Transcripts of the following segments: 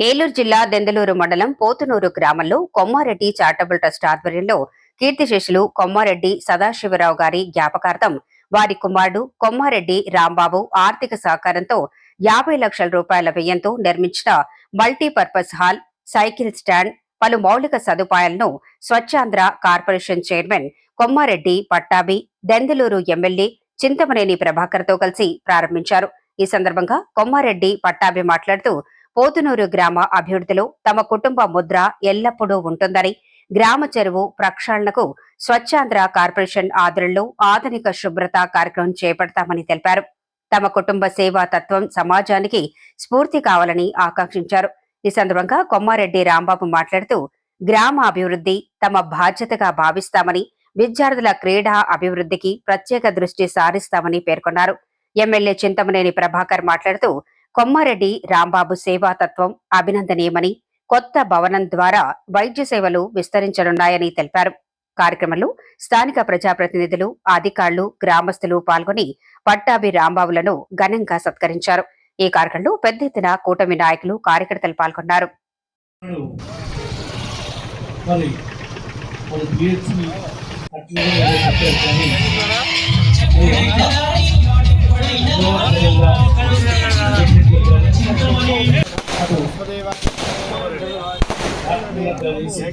ఏలూరు జిల్లా దెందలూరు మండలం పోతునూరు గ్రామంలో కొమ్మారెడ్డి చారిటబుల్ ట్రస్ట్ ఆధ్వర్యంలో కీర్తిశేషులు కొమ్మారెడ్డి సదాశివరావు గారి జ్ఞాపకార్థం వారి కుమారుడు కొమ్మారెడ్డి రాంబాబు ఆర్థిక సహకారంతో యాభై లక్షల రూపాయల వ్యయంతో నిర్మించిన మల్టీపర్పస్ హాల్ సైకిల్ స్టాండ్ పలు మౌలిక సదుపాయాలను Swachhandhra corporation chairman Kommareddy Pattabhi Denduluru MLA Chintamaneni ప్రభాకర్తో కలిసి ప్రారంభించారు. ఈ సందర్భంగా కొమ్మారెడ్డి పట్టాభి మాట్లాడుతూ పోతునూరు గ్రామ అభివృద్ధిలో తమ కుటుంబ ముద్ర ఎల్లప్పుడూ ఉంటుందని గ్రామ చెరువు ప్రక్షాళనకు స్వచ్ఛాంధ్ర కార్పొరేషన్ ఆధ్వర్యంలో ఆధునిక శుభ్రత కార్యక్రమం చేపడతామని తెలిపారు. తమ కుటుంబ సేవా తత్వం సమాజానికి స్ఫూర్తి కావాలని ఆకాంక్షించారు. ఈ సందర్భంగా కొమ్మారెడ్డి రాంబాబు మాట్లాడుతూ గ్రామ అభివృద్ధి తమ బాధ్యతగా భావిస్తామని విద్యార్థుల క్రీడా అభివృద్ధికి ప్రత్యేక దృష్టి సారిస్తామని పేర్కొన్నారు. ఎమ్మెల్యే చింతమనేని ప్రభాకర్ మాట్లాడుతూ కొమ్మారెడ్డి రాంబాబు సేవాతత్వం అభినందనీయమని కొత్త భవనం ద్వారా వైద్య సేవలు విస్తరించనున్నాయని తెలిపారు. కార్యక్రమంలో స్థానిక ప్రజాప్రతినిధులు అధికారులు గ్రామస్తులు పాల్గొని పట్టాభి రాంబాబులను ఘనంగా సత్కరించారు. ఈ కార్యక్రమంలో పెద్ద ఎత్తున కూటమి నాయకులు కార్యకర్తలు పాల్గొన్నారు. మరి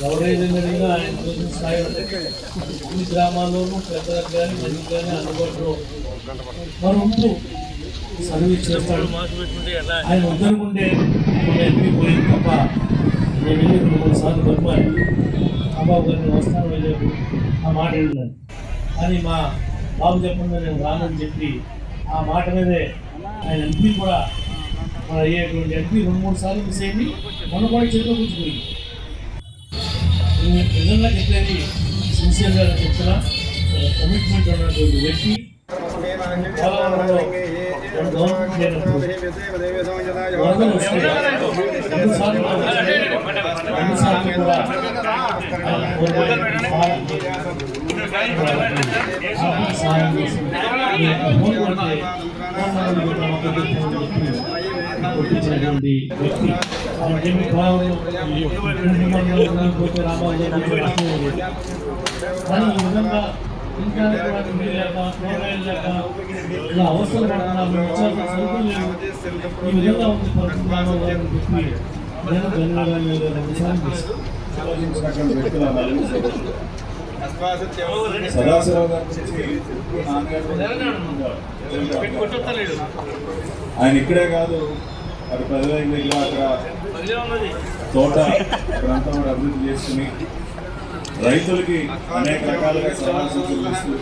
ఎవరైనా ఆయన చూసిన స్థాయి ఉంటుంది. ఈ గ్రామాల్లోనూ పెద్దలకు కానీ మందికి కానీ అందుబాటులో మన ఉంటూ సర్వీస్ చేస్తాడు. ఆయన వద్దనుకుంటే ఒక ఎంపీ పోయింది తప్ప నేను వెళ్ళి రెండు మూడు సార్లు బతిమాలి. అబ్బాబు గారిని వస్తాను వెళ్ళాడు. ఆ మాట వెళ్ళాను కానీ మా బాబు చెప్పకుండా నేను రానని చెప్పి ఆ మాట మీదే ఆయన ఎంపీ కూడా మన అయ్యేటువంటి ఎంపీ రెండు మూడు సార్లు మిస్ అయింది. మొన్న కూడా చేతిలో కూర్చుపోయింది నేను నిజంగా చెప్పేది సిన్సియర్గా చెప్తున్నా. కమిట్మెంట్ ఉన్నటువంటి వ్యక్తి వరదలు వస్తే రెండుసార్లు కూడా చేసి కానీ ఈ విధంగా ఇంకా ఇలా అవసరం ఈ విధంగా ఉంది అని చెప్పి నేను ధన్యవాదాలు. సదాశివరావు గారి ఆయన ఇక్కడే కాదు అటు పదివేల దగ్గర అక్కడ తోట ప్రాంతం అభివృద్ధి చేసుకుని రైతులకి అనేక రకాలుగా సలహా సూచనలు ఇస్తూ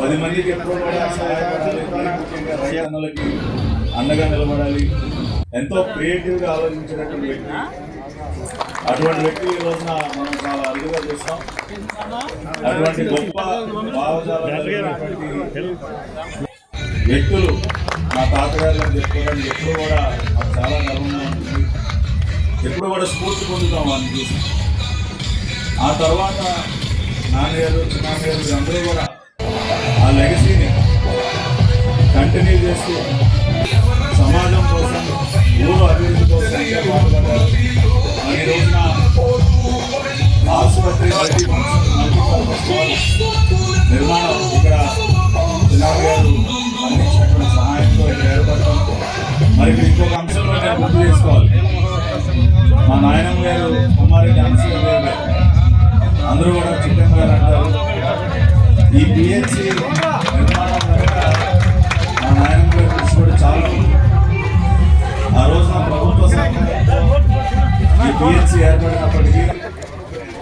పది మందికి ఎప్పుడూ కూడా సహాయపడాలి ముఖ్యంగా అండగా నిలబడాలి. ఎంతో క్రియేటివ్గా ఆలోచించినటువంటి వ్యక్తి. అటువంటి వ్యక్తి ఈ రోజున మనం చాలా అరుదుగా చూస్తాం. అటువంటి గొప్ప భావజాలం వ్యక్తులు మా తాతగారు చెప్పుకోవడానికి ఎప్పుడు కూడా మాకు చాలా గర్వంగా ఉంటుంది. ఎప్పుడు కూడా స్ఫూర్తి పొందుతాం వాళ్ళని చూసి. ఆ తర్వాత నాన్నగారు చిన్నగారు అందరూ కూడా ఆ లెగసీని కంటిన్యూ చేస్తూ సమాజం కోసం ఊరు అభివృద్ధి కోసం ఈ రోజున ఆసుపత్రి మరి ఇక్కడ ఇంకొక అంశంలో నేను గుర్తు చేసుకోవాలి మా నాయనమ్మ గారు అమ్మారెడ్డి అంశం గారు అందరూ కూడా చిట్టమ్మ గారు అంటారు ఈ పిహెచ్సి మా నాయనమ్మ గారు కృషి కూడా చాలా ఆ రోజున ప్రభుత్వ ఈ పిహెచ్సి ఏర్పడినప్పటికీ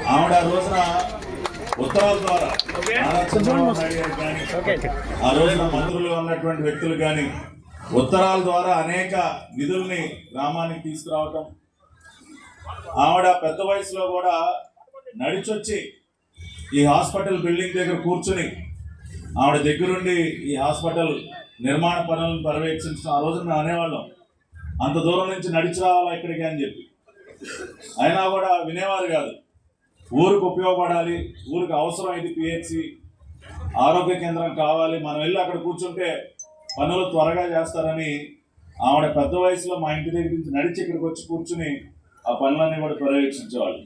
ఆవిడ ఆ రోజున ఉత్తరాల ద్వారా ఆ రోజున మంత్రులు ఉన్నటువంటి వ్యక్తులు కానీ ఉత్తరాల ద్వారా అనేక నిధుల్ని గ్రామానికి తీసుకురావటం. ఆవిడ పెద్ద వయసులో కూడా నడిచొచ్చి ఈ హాస్పిటల్ బిల్డింగ్ దగ్గర కూర్చుని ఆవిడ దగ్గరుండి ఈ హాస్పిటల్ నిర్మాణ పనులను పర్యవేక్షించడం ఆ రోజున మేము అనేవాళ్ళం. అంత దూరం నుంచి నడిచి రావాలా ఇక్కడికి అని చెప్పి. అయినా కూడా వినేవారు కాదు. ఊరికి ఉపయోగపడాలి ఊరికి అవసరం ఇది పిహెచ్సి ఆరోగ్య కేంద్రం కావాలి మనం వెళ్ళి అక్కడ కూర్చుంటే పనులు త్వరగా చేస్తారని ఆవిడ పెద్ద వయసులో మా ఇంటి దగ్గర నుంచి నడిచి ఇక్కడికి వచ్చి కూర్చుని ఆ పనులన్నీ కూడా పర్యవేక్షించేవాళ్ళు.